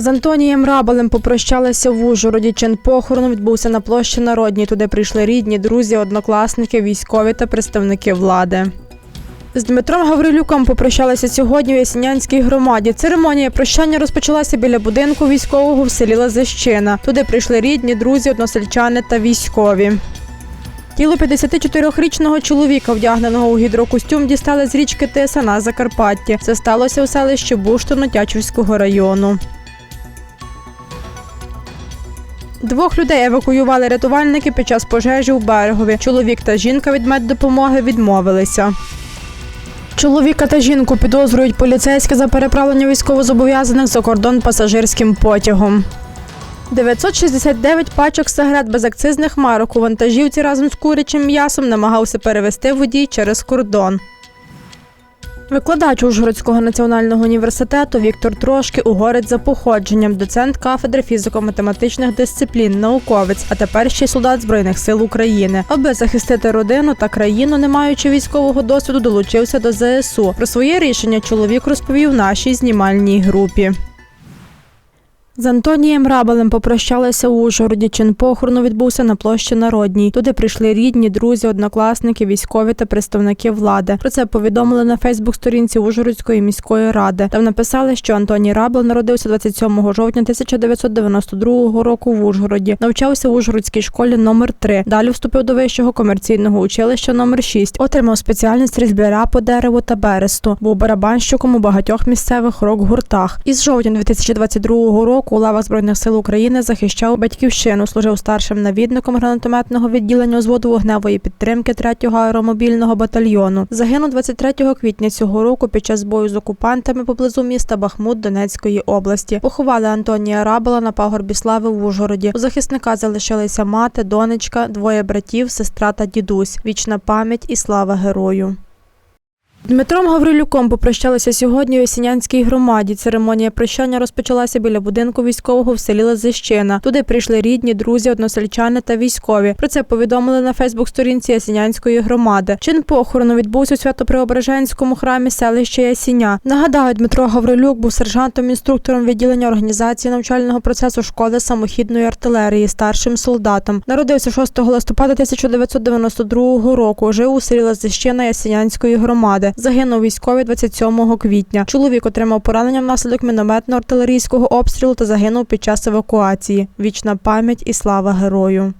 З Антонієм Рабалем попрощалися в Ужгороді. Чин похорону відбувся на площі Народній. Туди прийшли рідні, друзі, однокласники, військові та представники влади. З Дмитром Гаврилюком попрощалися сьогодні у Ясінянській громаді. Церемонія прощання розпочалася біля будинку військового в селі Лазищина. Туди прийшли рідні, друзі, односельчани та військові. Тіло 54-річного чоловіка, вдягненого у гідрокостюм, дістали з річки Тиса на Закарпатті. Це сталося у селищі Буштоно Тячівського району. Двох людей евакуювали рятувальники під час пожежі у берегові. Чоловік та жінка від меддопомоги відмовилися. Чоловіка та жінку підозрюють поліцейські за переправлення військовозобов'язаних за кордон пасажирським потягом. 969 пачок сигарет без акцизних марок у вантажівці разом з курячим м'ясом намагався перевезти водій через кордон. Викладач Ужгородського національного університету Віктор Трошки угорець за походженням, доцент кафедри фізико-математичних дисциплін, науковець, а тепер ще й солдат Збройних сил України. Аби захистити родину та країну, не маючи військового досвіду, долучився до ЗСУ. Про своє рішення чоловік розповів нашій знімальній групі. З Антонієм Рабалем попрощалися у Ужгороді. Чин похорону відбувся на площі Народній. Туди прийшли рідні, друзі, однокласники, військові та представники влади. Про це повідомили на Фейсбук-сторінці Ужгородської міської ради. Там написали, що Антоній Рабел народився 27 жовтня 1992 року в Ужгороді. Навчався в Ужгородській школі номер 3 Далі вступив до вищого комерційного училища номер 6 Отримав спеціальність різьбяра по дереву та бересту. Був барабанщиком у багатьох місцевих рок-гуртах. Із жовтня 2022 року у лавах збройних сил України захищав батьківщину. Служив старшим навідником гранатометного відділення узводу вогневої підтримки 3-го аеромобільного батальйону. Загинув 23 квітня цього року під час бою з окупантами поблизу міста Бахмут Донецької області. Поховали Антонія Рабала на пагорбі слави в Ужгороді. У захисника залишилися мати, донечка, двоє братів, сестра та дідусь. Вічна пам'ять і слава герою. Дмитром Гаврилюком попрощалися сьогодні у Ясінянській громаді. Церемонія прощання розпочалася біля будинку військового в селі Лазищина. Туди прийшли рідні, друзі, односельчани та військові. Про це повідомили на Фейсбук-сторінці Ясінянської громади. Чин похорону відбувся у Свято-Преображенському храмі селища Ясіня. Нагадаю, Дмитро Гаврилюк був сержантом-інструктором відділення організації навчального процесу школи самохідної артилерії, старшим солдатом. Народився 6 листопада 1992 року. Жив у селі Лазищина Ясінянської громади. Загинув військовий 27 квітня. Чоловік отримав поранення внаслідок мінометно-артилерійського обстрілу та загинув під час евакуації. Вічна пам'ять і слава герою.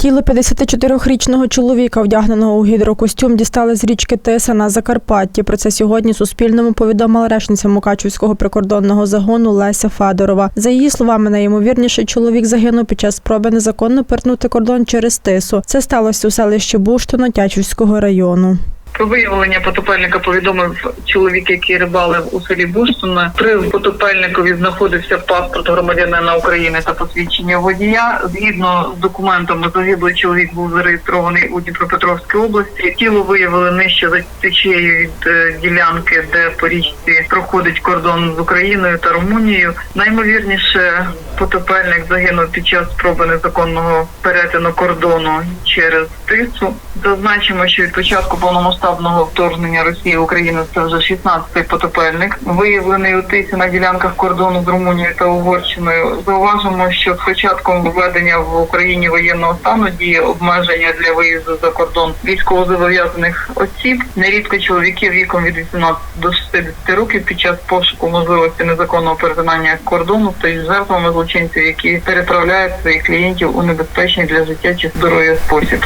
Тіло 54-річного чоловіка, вдягненого у гідрокостюм, дістали з річки Тиса на Закарпатті. Про це сьогодні Суспільному повідомила речниця Мукачівського прикордонного загону Леся Федорова. За її словами, найімовірніше чоловік загинув під час спроби незаконно перетнути кордон через Тису. Це сталося у селищі Буштино Тячівського району. Про виявлення потопельника повідомив чоловік, який рибалив у селі Буштуна. При потопельникові знаходився паспорт громадянина України та посвідчення водія. Згідно з документами, загиблий чоловік був зареєстрований у Дніпропетровській області. Тіло виявили нижче за течією від е, ділянки, де по річці проходить кордон з Україною та Румунією. Наймовірніше потопельник загинув під час спроби незаконного перетину кордону через Тису. Зазначимо, що від початку повномасштабного вторгнення Росії в Україну це вже 16-й потопельник, виявлений у Тисі на ділянках кордону з Румунією та Угорщиною. Зауважимо, що з початком введення в Україні воєнного стану діє обмеження для виїзду за кордон військовозобов'язаних осіб. Нерідко чоловіки віком від 18 до 60 років під час пошуку можливості незаконного перетинання кордону стають жертвами злочинців, які переправляють своїх клієнтів у небезпечний для життя чи здоров'я спосіб.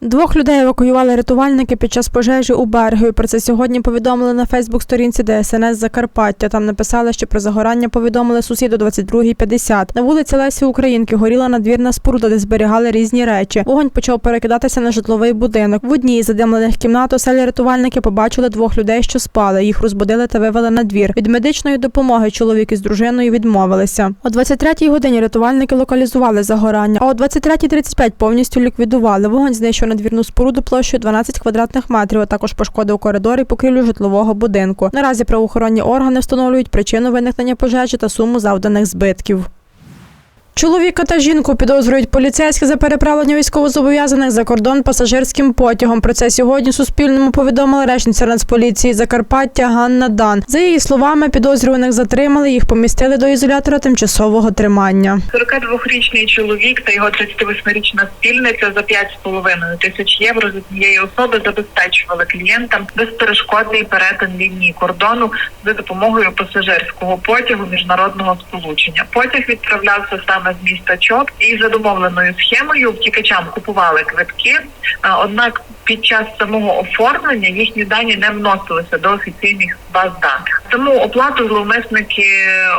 Двох людей евакуювали рятувальники під час пожежі у Бергові. Про це сьогодні повідомили на Фейсбук-сторінці ДСНС Закарпаття. Там написали, що про загорання повідомили сусіду 22.50. На вулиці Лесі Українки горіла надвірна споруда, де зберігали різні речі. Вогонь почав перекидатися на житловий будинок. В одній задимлених кімнат у селі рятувальники побачили двох людей, що спали. Їх розбудили та вивели на двір. Від медичної допомоги чоловік із дружиною відмовилися. О 23-й годині рятувальники локалізували загорання, а о 23.35 повністю ліквідували. Вогонь знищив надвірну споруду площею 12 квадратних метрів, а також пошкодив коридор покрівлю житлового будинку. Наразі правоохоронні органи встановлюють причину виникнення пожежі та суму завданих збитків. Чоловіка та жінку підозрюють поліцейські за переправлення військовозобов'язаних за кордон пасажирським потягом. Про це сьогодні Суспільному повідомила речниця Нацполіції Закарпаття Ганна Дан. За її словами, підозрюваних затримали, їх помістили до ізолятора тимчасового тримання. 42-річний чоловік та його 38-річна спільниця за 5,5 тисяч євро з однієї особи забезпечували клієнтам безперешкодний перетин лінії кордону за допомогою пасажирського потягу міжнародного сполучення. Потяг відправлявся саме з міста Чоп, і за домовленою схемою втікачам купували квитки. Однак під час самого оформлення їхні дані не вносилися до офіційних баз даних. Тому оплату зловмисники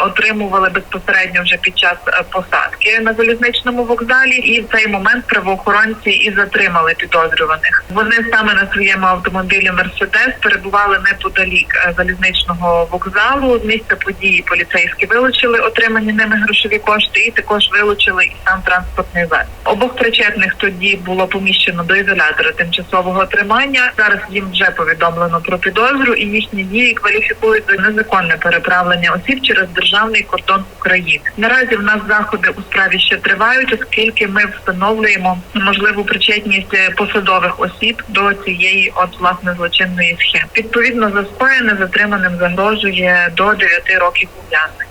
отримували безпосередньо вже під час е, посадки на залізничному вокзалі, і в цей момент правоохоронці і затримали підозрюваних. Вони саме на своєму автомобілі Мерседес перебували неподалік е, залізничного вокзалу. З місця події поліцейські вилучили отримані ними грошові кошти, і також вилучили і сам транспортний засіб. Обох причетних тоді було поміщено до ізолятора тимчасового тримання. Зараз їм вже повідомлено про підозру, і їхні дії кваліфікують за незаконне переправлення осіб через державний кордон України. Наразі в нас заходи у справі ще тривають, оскільки ми встановлюємо можливу причетність е, посадових осіб до цієї от власне злочинної схеми. Відповідно, за скоєне затриманим загрожує до 9 років ув'язнення.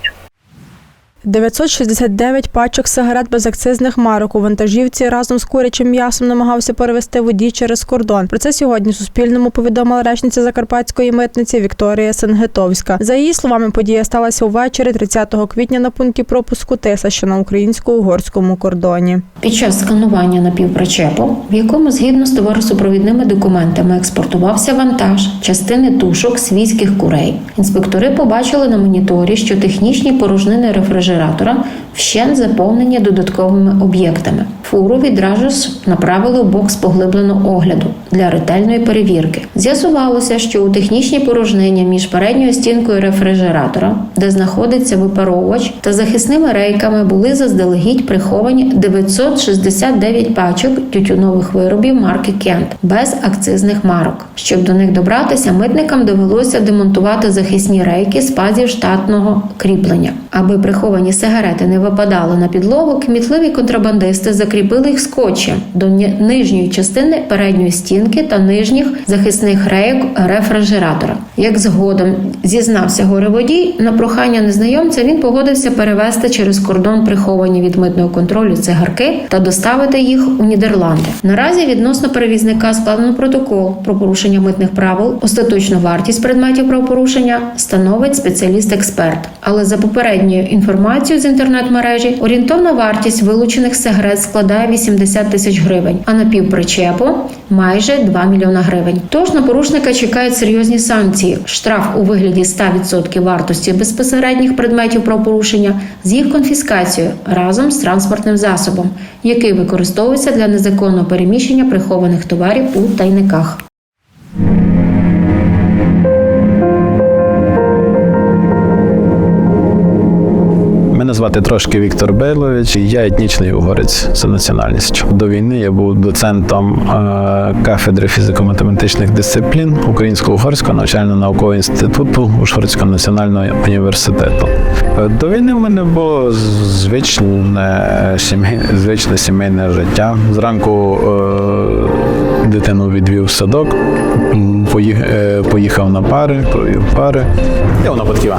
969 пачок сигарет безакцизних марок у вантажівці разом з курячим м'ясом намагався перевести водій через кордон. Про це сьогодні Суспільному повідомила речниця Закарпатської митниці Вікторія Сенгетовська. За її словами, подія сталася увечері 30 квітня на пункті пропуску Тиса, що на українсько-угорському кордоні. Під час сканування напівпричепу, в якому згідно з товаросупровідними документами експортувався вантаж частини тушок свійських курей, інспектори побачили на моніторі, що технічні порожнини рефрижератора вщент заповнені додатковими об'єктами. Фуру відразу ж направили у бокс поглибленого огляду для ретельної перевірки. З'ясувалося, що у технічній порожнині між передньою стінкою рефрижератора, де знаходиться випаровувач, та захисними рейками були заздалегідь приховані 969 пачок тютюнових виробів марки Кент без акцизних марок. Щоб до них добратися, митникам довелося демонтувати захисні рейки з пазів штатного кріплення. Аби приховані сигарети не випадали на підлогу, кмітливі контрабандисти закріпили їх скотчем до нижньої частини передньої стінки та нижніх захисних рейок рефрижератора. Як згодом зізнався гореводій, на прохання незнайомця він погодився перевезти через кордон приховані від митного контролю цигарки та доставити їх у Нідерланди. Наразі відносно перевізника складено протокол про порушення митних правил. Остаточну вартість предметів правопорушення становить спеціаліст-експерт. Але за попередньою інформацією з інтернет-мережі орієнтовна вартість вилучених сигарет складає 80 тисяч гривень, а на півпричепу майже 2 мільйона гривень. Тож на порушника чекають серйозні санкції: штраф у вигляді 100% вартості безпосередніх предметів правопорушення з їх конфіскацією разом з транспортним засобом, який використовується для незаконного переміщення прихованих товарів у тайниках. Мене звати трошки Віктор Бейлович. і Я етнічний угорець за національністю. До війни я був доцентом е, кафедри фізико-математичних дисциплін Українсько-угорського навчально-наукового інституту Ужгородського національного університету. Е, До війни в мене було звичне сімей, звичне сімейне життя. Зранку е, дитину відвів в садок, е, поїхав на пари, провів пари. І вона подківа.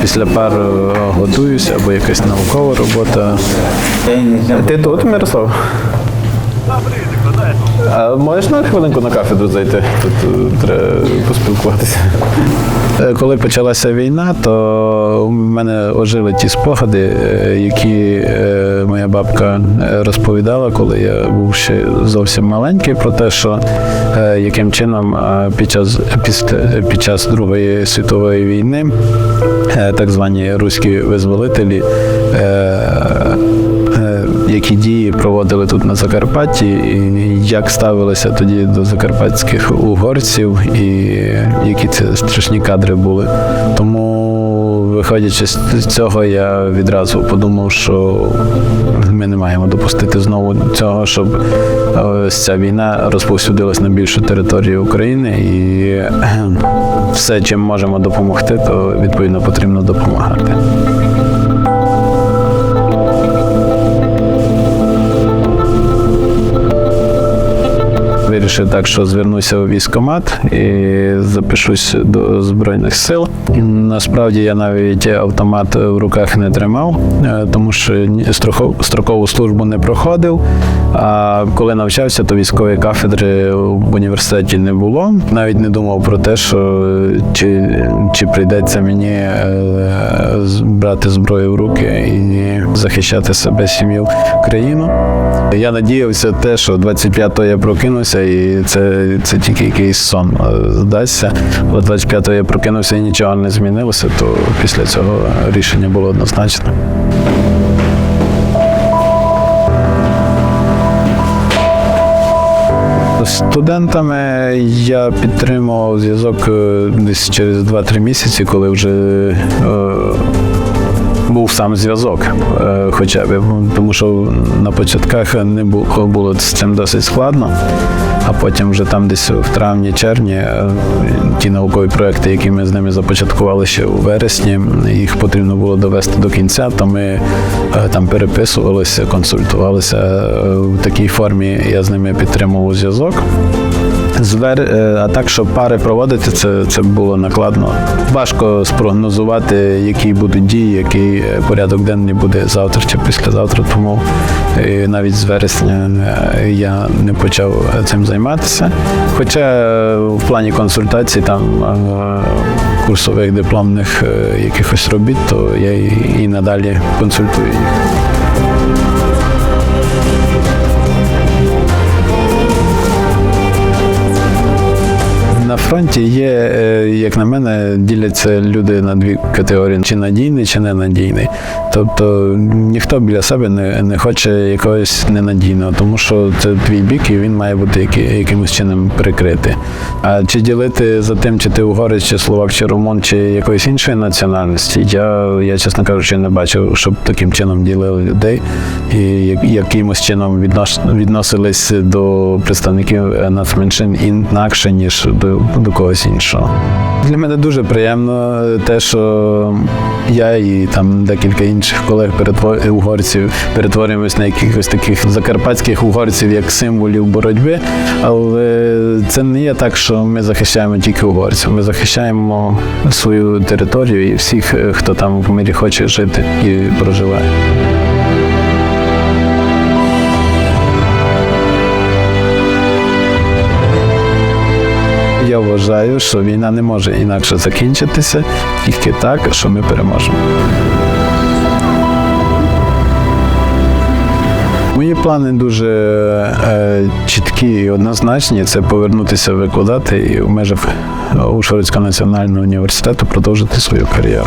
Після пар е, готуюся або якась наукова робота. Ти тут, Мирослав? А можеш на хвилинку на кафедру зайти? Тут е, треба поспілкуватися. Е, Коли почалася війна, то у мене ожили ті спогади, е, які е, моя бабка розповідала, коли я був ще зовсім маленький, про те, що яким чином під час, під час Другої світової війни так звані руські визволителі. Е, е, Які дії проводили тут на Закарпатті, і як ставилися тоді до закарпатських угорців, і які це страшні кадри були. Тому виходячи з цього, я відразу подумав, що ми не маємо допустити знову цього, щоб е, ось ця війна розповсюдилась на більшу територію України, і все, чим можемо допомогти, то відповідно потрібно допомагати. Вирішив так, що звернуся у військкомат і запишусь до Збройних сил. Насправді я навіть автомат в руках не тримав, е, тому що строкову службу не проходив. А коли навчався, то військової кафедри в університеті не було. Навіть не думав про те, що чи, чи прийдеться мені е, брати зброю в руки і захищати себе, сім'ю, країну. Я надіявся те, що 25-го я прокинувся, і це, це тільки якийсь сон е, здасться. Але 25-го я прокинувся і нічого не змінилося, то після цього рішення було однозначне. Студентами я підтримував зв'язок е, десь через 2-3 місяці, коли вже е, був сам зв'язок, е, хоча б тому, що на початках не було, було з цим досить складно. А потім вже там десь в травні-червні е, ті наукові проекти, які ми з ними започаткували ще у вересні, їх потрібно було довести до кінця, то ми е, там переписувалися, консультувалися е, в такій формі. Я з ними підтримував зв'язок. Е, а так, щоб пари проводити, це, це було накладно. Важко спрогнозувати, які будуть дії, е, порядок денний буде завтра чи післязавтра. Тому е, навіть з вересня е, я не почав е, цим займатися. Хоча в плані консультацій там курсових дипломних якихось робіт, то я і надалі консультую їх. Фронті є, е, як на мене, діляться люди на дві категорії: чи надійний, чи ненадійний. Тобто ніхто біля себе не, не хоче якогось ненадійного, тому що це твій бік, і він має бути які, якимось чином прикритий. А чи ділити за тим, чи ти угорець, чи словак, чи румун, чи якоїсь іншої національності, я, я чесно кажучи, не бачив, щоб таким чином ділили людей і якимось чином відносились до представників нацменшин інакше, ніж до, до когось іншого. Для мене дуже приємно те, що я і там декілька інших колег угорців перетворюємось на якихось таких закарпатських угорців як символів боротьби. Але це не є так, що ми захищаємо тільки угорців. Ми захищаємо свою територію і всіх, е, хто там в мирі хоче жити і проживає. Я вважаю, що війна не може інакше закінчитися, тільки так, що ми переможемо. Мої плани дуже е, чіткі і однозначні. Це повернутися викладати і в межах Ушгородського національного університету продовжити свою кар'єру.